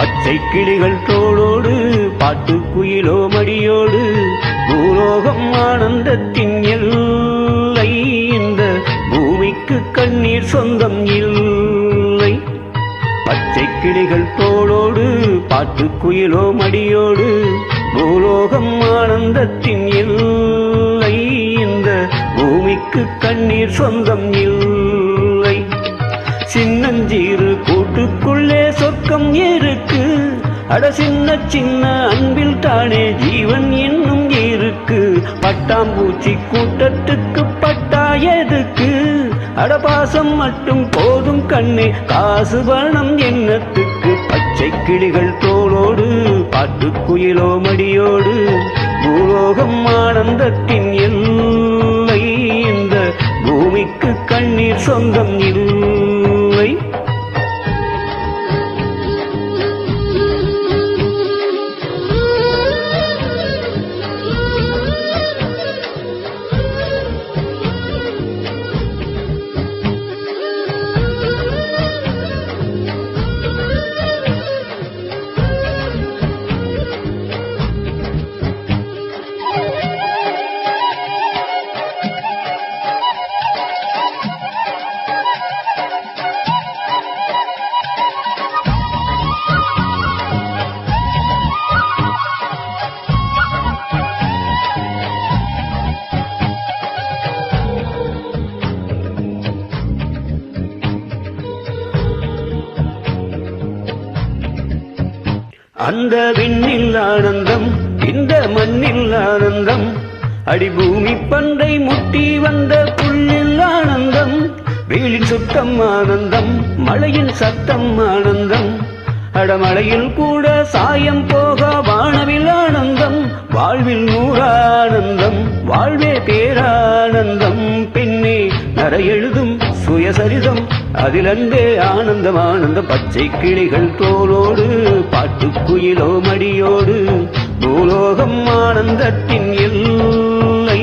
பச்சை கிளிகள் தோளோடு பாட்டு குயிலோ மடியோடு பூலோகம் ஆனந்தத்தின் எல்லை இந்த பூமிக்கு கண்ணீர் சொந்தம் இல்லை. பச்சை கிளிகள் தோளோடு பாட்டு குயிலோ மடியோடு பூலோகம் ஆனந்தத்தின் இல்லை இந்த பூமிக்கு கண்ணீர் சொந்தம் இல்லை. சின்னஞ்சீறு கூட்டுக்குள்ளே இருக்கு. அட சின்ன சின்ன அன்பில் தானே ஜீவன் இன்னும் இருக்கு. பட்டாம்பூச்சி கூட்டத்துக்கு பட்டா எதுக்கு? அட பாசம் மட்டும் போதும் கண்ணே காசு பணம் எண்ணத்துக்கு பச்சை கிளிகள் தோளோடு பாட்டு குயிலோ மடியோடு பூலோகம் ஆனந்தத்தின் என் அந்த விண்ணில் ஆனந்தம் இந்த மண்ணில் ஆனந்தம். அடிபூமி பண்டை முட்டி வந்த புல்லில் ஆனந்தம். வெயிலின் சுத்தம் ஆனந்தம் மழையின் சத்தம் ஆனந்தம். அடமழையில் கூட சாயம் போக வானவில் ஆனந்தம். அதில் ஆனந்தம் ஆனந்தம் பச்சை கிளிகள் தோலோடு பாட்டு குயிலோ மடியோடு பூலோகம் ஆனந்தத்தின் எல்லை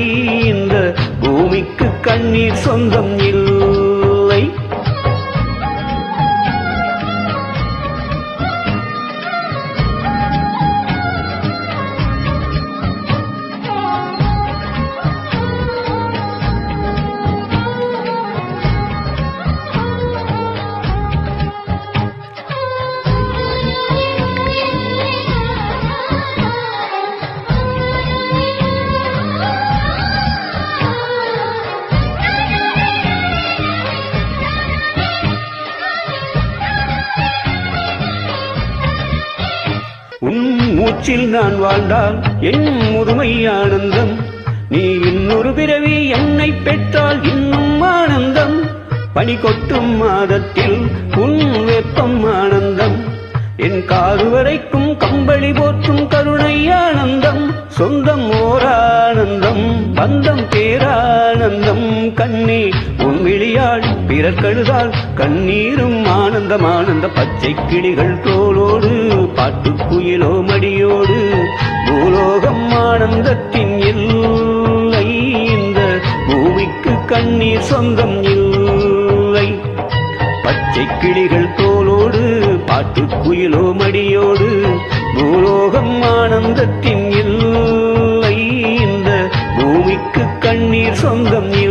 இந்த பூமிக்கு கண்ணீர் சொந்தம் இல்லை. உன் மூச்சில் நான் வாழ்ந்தால் என் முதுமை ஆனந்தம். நீ இன்னொரு பிறவி என்னை பெற்றால் இன்னும் ஆனந்தம். பனி கொட்டும் மாதத்தில் உன் வெப்பம் ஆனந்தம். என் காது வரைக்கும் கம்பளி போற்றும் கருணை ஆனந்தம். சொந்தம் பந்தம் பேரானந்தம் கண்ணே உன் விழியாள் பிறர் கழுதால் கண்ணீரும் ஆனந்தம் ஆனந்த பச்சை கிளிகள் தோளோடு பாட்டு குயிலோ மடியோடு. பூலோகம் ஆனந்தத்தின் இல்லை இந்த பூமிக்கு கண்ணீர் சொந்தம் இல்லை. பச்சை கிளிகள் தோளோடு பாட்டு குயிலோ மடியோடு. பூலோகம் ஆனந்தத்தின் எல்லை இந்த பூமிக்கு கண்ணீர் சொந்தம் இல்லை